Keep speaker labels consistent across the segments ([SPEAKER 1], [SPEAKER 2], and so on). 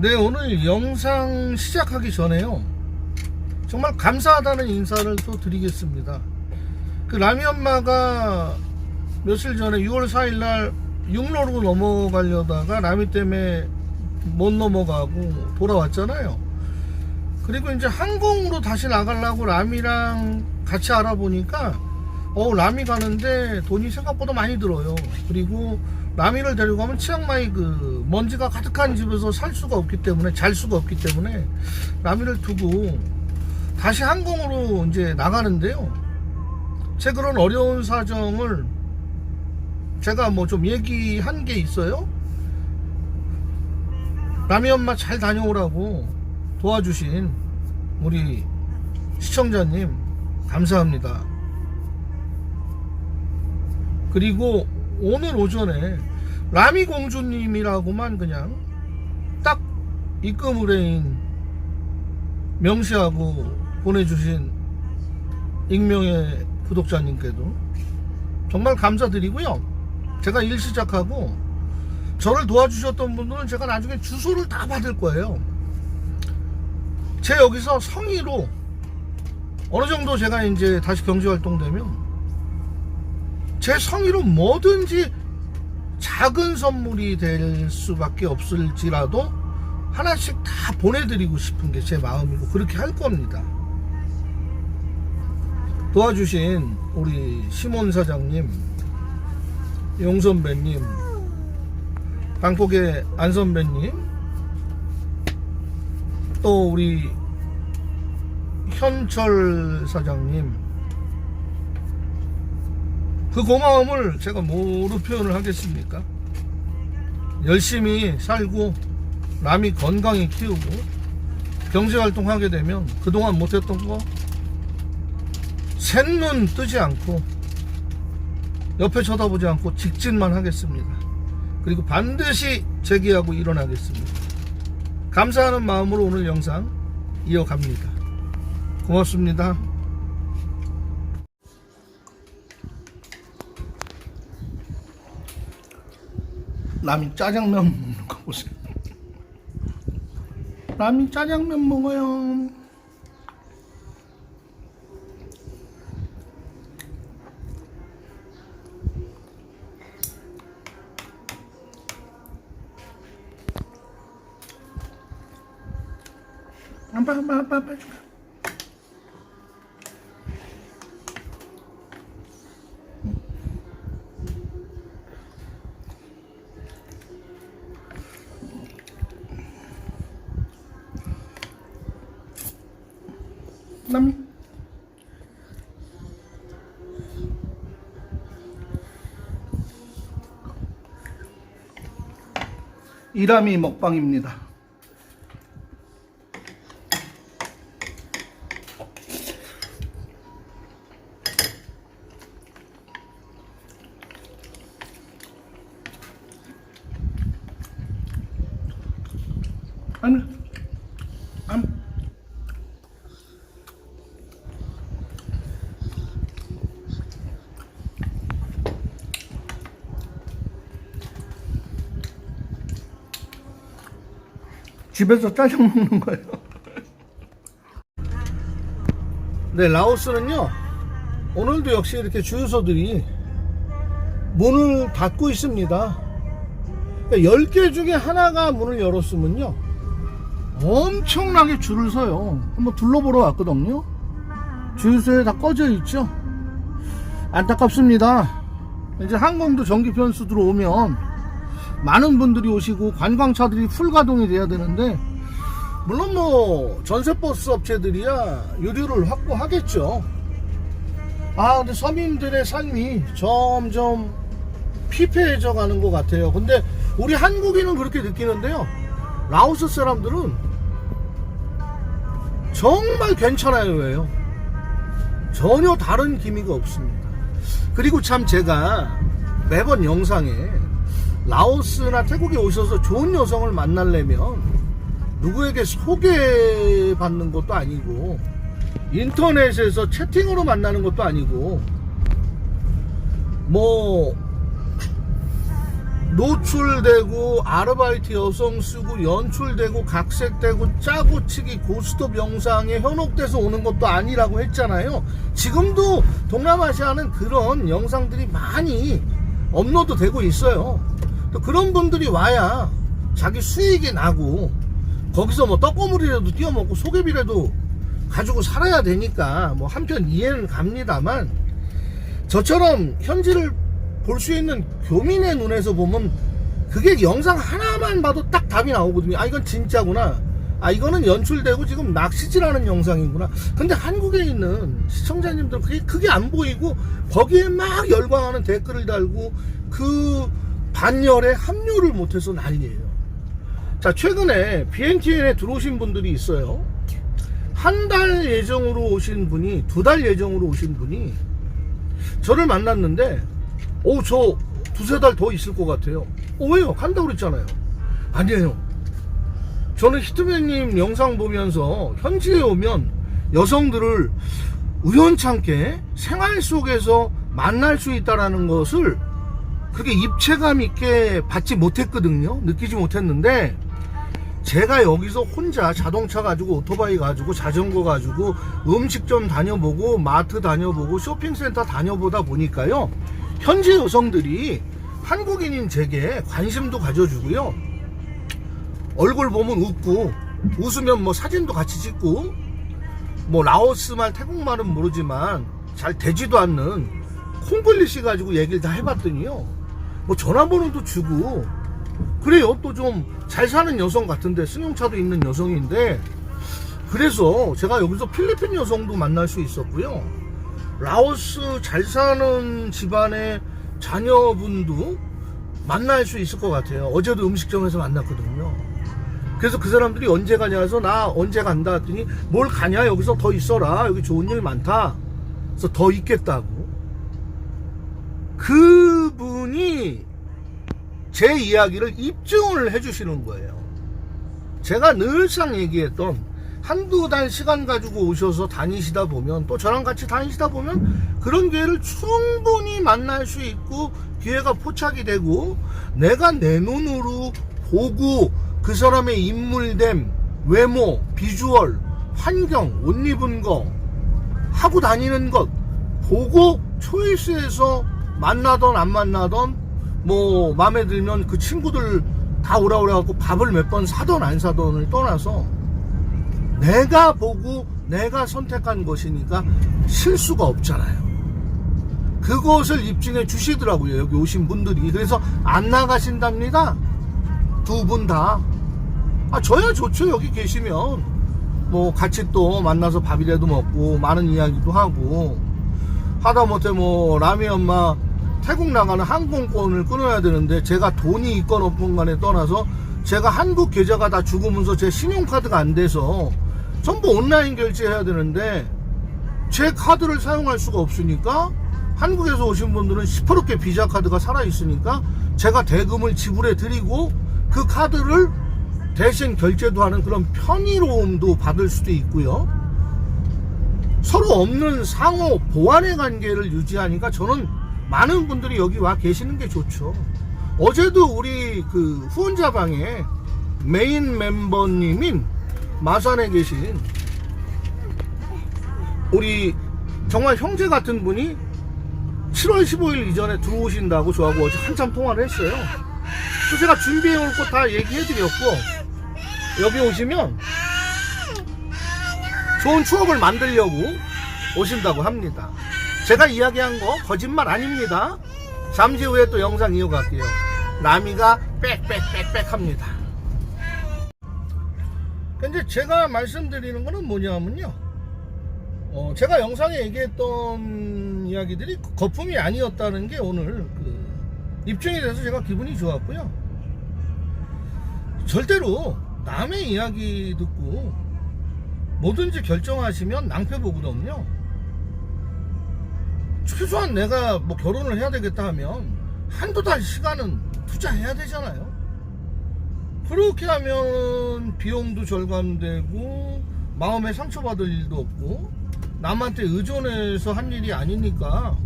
[SPEAKER 1] 네, 오늘 영상 시작하기 전에요. 정말 감사하다는 인사를 또 드리겠습니다. 그 라미 엄마가 며칠 전에 6월 4일 날 육로로 넘어가려다가 라미 때문에 못 넘어가고 돌아왔잖아요. 그리고 이제 항공으로 다시 나가려고 라미랑 같이 알아보니까 어 라미 가는데 돈이 생각보다 많이 들어요. 그리고 라미를 데리고 가면 치앙마이 그 먼지가 가득한 집에서 살 수가 없기 때문에 잘 수가 없기 때문에 라미를 두고 다시 항공으로 이제 나가는데요. 제 그런 어려운 사정을 제가 뭐 좀 얘기한 게 있어요. 라미 엄마 잘 다녀오라고 도와주신 우리 시청자님 감사합니다. 그리고 오늘 오전에 라미 공주님이라고만 그냥 딱 입금 의뢰인 명시하고 보내주신 익명의 구독자님께도 정말 감사드리고요. 제가 일 시작하고 저를 도와주셨던 분들은 제가 나중에 주소를 다 받을 거예요. 제 여기서 성의로 어느 정도 제가 이제 다시 경제활동 되면 제 성의로 뭐든지 작은 선물이 될 수밖에 없을지라도 하나씩 다 보내드리고 싶은 게 제 마음이고 그렇게 할 겁니다. 도와주신 우리 시몬 사장님, 용 선배님, 방콕의 안 선배님, 또 우리 현철 사장님, 그 고마움을 제가 뭐로 표현을 하겠습니까? 열심히 살고 남이 건강히 키우고 경제활동 하게 되면 그동안 못했던 거 셋눈 뜨지 않고 옆에 쳐다보지 않고 직진만 하겠습니다. 그리고 반드시 재기하고 일어나겠습니다. 감사하는 마음으로 오늘 영상 이어갑니다. 고맙습니다. 남이 짜장면 먹는 거 보세요. 남이 짜장면 먹어요. 아빠 아빠 아빠 아빠 남 이라미 먹방입니다. 아니, 아니. 집에서 짜장 먹는 거예요. 네, 라오스는요, 오늘도 역시 이렇게 주유소들이 문을 닫고 있습니다. 10개 중에 하나가 문을 열었으면요, 엄청나게 줄을 서요. 한번 둘러보러 왔거든요. 주유소에 다 꺼져 있죠. 안타깝습니다. 이제 항공도 전기 변수 들어오면 많은 분들이 오시고 관광차들이 풀 가동이 돼야 되는데 물론 뭐 전세버스 업체들이야 유류를 확보하겠죠. 아 근데 서민들의 삶이 점점 피폐해져 가는 것 같아요. 근데 우리 한국인은 그렇게 느끼는데요. 라오스 사람들은 정말 괜찮아요. 왜요? 전혀 다른 기미가 없습니다. 그리고 참 제가 매번 영상에 라오스나 태국에 오셔서 좋은 여성을 만나려면 누구에게 소개받는 것도 아니고 인터넷에서 채팅으로 만나는 것도 아니고 뭐 노출되고 아르바이트 여성 쓰고 연출되고 각색되고 짜고치기 고스톱 영상에 현혹돼서 오는 것도 아니라고 했잖아요. 지금도 동남아시아는 그런 영상들이 많이 업로드 되고 있어요. 또 그런 분들이 와야 자기 수익이 나고 거기서 뭐 떡고물이라도 띄워먹고 소개비라도 가지고 살아야 되니까 뭐 한편 이해는 갑니다만 저처럼 현지를 볼 수 있는 교민의 눈에서 보면 그게 영상 하나만 봐도 딱 답이 나오거든요. 아 이건 진짜구나. 아 이거는 연출되고 지금 낚시질하는 영상이구나. 근데 한국에 있는 시청자님들 그게 그게 안 보이고 거기에 막 열광하는 댓글을 달고 그 반열에 합류를 못해서 난리예요. 자 최근에 BNTN에 들어오신 분들이 있어요. 한 달 예정으로 오신 분이 두 달 예정으로 오신 분이 저를 만났는데 오 저 두세 달 더 있을 것 같아요 어 왜요? 간다고 그랬잖아요 아니에요 저는 히트맨님 영상 보면서 현지에 오면 여성들을 우연찮게 생활 속에서 만날 수 있다라는 것을 그게 입체감 있게 받지 못했거든요. 느끼지 못했는데 제가 여기서 혼자 자동차 가지고 오토바이 가지고 자전거 가지고 음식점 다녀보고 마트 다녀보고 쇼핑센터 다녀보다 보니까요 현지 여성들이 한국인인 제게 관심도 가져주고요. 얼굴 보면 웃고 웃으면 뭐 사진도 같이 찍고 뭐 라오스 말 태국 말은 모르지만 잘 되지도 않는 콩글리시 가지고 얘기를 다 해봤더니요 뭐 전화번호도 주고 그래요. 또 좀 잘 사는 여성 같은데 승용차도 있는 여성인데 그래서 제가 여기서 필리핀 여성도 만날 수 있었고요. 라오스 잘 사는 집안의 자녀분도 만날 수 있을 것 같아요. 어제도 음식점에서 만났거든요. 그래서 그 사람들이 언제 가냐 해서 나 언제 간다 했더니 뭘 가냐 여기서 더 있어라 여기 좋은 일 많다 그래서 더 있겠다고 그 분이 제 이야기를 입증을 해주시는 거예요. 제가 늘상 얘기했던 한두 달 시간 가지고 오셔서 다니시다 보면 또 저랑 같이 다니시다 보면 그런 기회를 충분히 만날 수 있고 기회가 포착이 되고 내가 내 눈으로 보고 그 사람의 인물됨, 외모, 비주얼, 환경, 옷 입은 거, 하고 다니는 것 보고 초이스해서 만나던 안 만나던 뭐 마음에 들면 그 친구들 다 오라 오라 갖고 밥을 몇 번 사던 안 사던을 떠나서 내가 보고 내가 선택한 것이니까 실수가 없잖아요. 그것을 입증해 주시더라고요. 여기 오신 분들이. 그래서 안 나가신답니다. 두 분 다. 아, 저야 좋죠. 여기 계시면. 뭐 같이 또 만나서 밥이라도 먹고 많은 이야기도 하고 하다못해 뭐 라미 엄마 태국 나가는 항공권을 끊어야 되는데 제가 돈이 있건 없건 간에 떠나서 제가 한국 계좌가 다 죽으면서 제 신용카드가 안 돼서 전부 온라인 결제해야 되는데 제 카드를 사용할 수가 없으니까 한국에서 오신 분들은 시퍼렇게 비자 카드가 살아 있으니까 제가 대금을 지불해 드리고 그 카드를 대신 결제도 하는 그런 편의로움도 받을 수도 있고요. 서로 없는 상호 보완의 관계를 유지하니까 저는 많은 분들이 여기 와 계시는 게 좋죠. 어제도 우리 그 후원자 방에 메인 멤버님인 마산에 계신 우리 정말 형제 같은 분이 7월 15일 이전에 들어오신다고 저하고 어제 한참 통화를 했어요. 그래서 제가 준비해 올 거 다 얘기해 드렸고 여기 오시면 좋은 추억을 만들려고 오신다고 합니다. 제가 이야기한 거 거짓말 아닙니다. 잠시 후에 또 영상 이어갈게요. 라미가 빽빽빽빽 합니다. 근데 제가 말씀드리는 거는 뭐냐면요. 어, 제가 영상에 얘기했던 이야기들이 거품이 아니었다는 게 오늘 그 입증이 돼서 제가 기분이 좋았고요. 절대로 남의 이야기 듣고 뭐든지 결정하시면 낭패 보거든요. 최소한 내가 뭐 결혼을 해야 되겠다 하면 한두 달 시간은 투자해야 되잖아요. 그렇게 하면 비용도 절감되고 마음에 상처받을 일도 없고 남한테 의존해서 한 일이 아니니까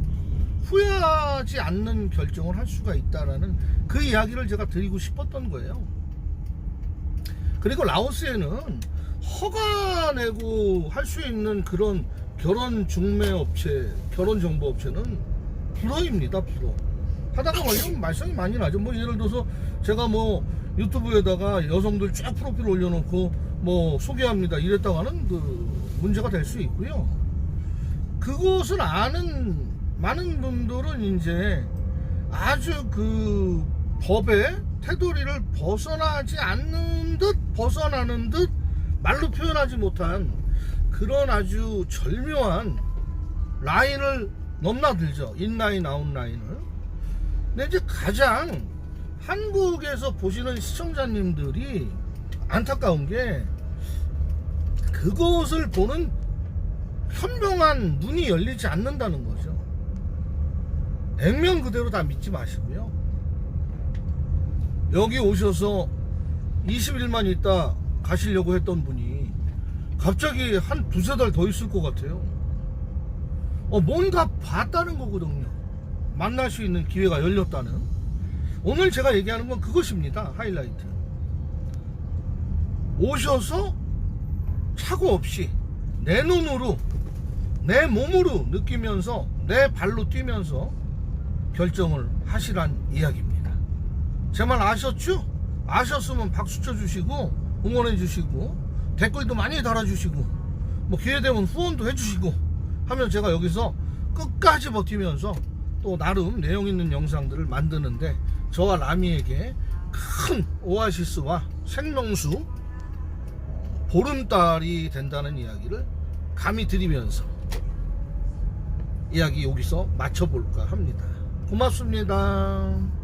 [SPEAKER 1] 후회하지 않는 결정을 할 수가 있다라는 그 이야기를 제가 드리고 싶었던 거예요. 그리고 라오스에는 허가 내고 할 수 있는 그런 결혼 중매 업체, 결혼 정보 업체는 불어입니다, 불어. 하다가 걸리면 말썽이 많이 나죠. 뭐 예를 들어서 제가 뭐 유튜브에다가 여성들 쫙 프로필 올려놓고 뭐 소개합니다 이랬다고 하는 그 문제가 될 수 있고요. 그것을 아는 많은 분들은 이제 아주 그 법의 테두리를 벗어나지 않는 듯 벗어나는 듯 말로 표현하지 못한 그런 아주 절묘한 라인을 넘나들죠. 인라인, 아웃라인을. 근데 이제 가장 한국에서 보시는 시청자님들이 안타까운 게 그것을 보는 현명한 눈이 열리지 않는다는 거죠. 액면 그대로 다 믿지 마시고요. 여기 오셔서 20일만 있다 가시려고 했던 분이 갑자기 한 두세 달 더 있을 것 같아요. 어, 뭔가 봤다는 거거든요. 만날 수 있는 기회가 열렸다는. 오늘 제가 얘기하는 건 그것입니다. 하이라이트. 오셔서 사고 없이 내 눈으로 내 몸으로 느끼면서 내 발로 뛰면서 결정을 하시란 이야기입니다. 제 말 아셨죠? 아셨으면 박수 쳐주시고 응원해 주시고 댓글도 많이 달아주시고 뭐 기회 되면 후원도 해주시고 하면 제가 여기서 끝까지 버티면서 또 나름 내용 있는 영상들을 만드는데 저와 라미에게 큰 오아시스와 생명수 보름달이 된다는 이야기를 감히 드리면서 이야기 여기서 마쳐볼까 합니다. 고맙습니다.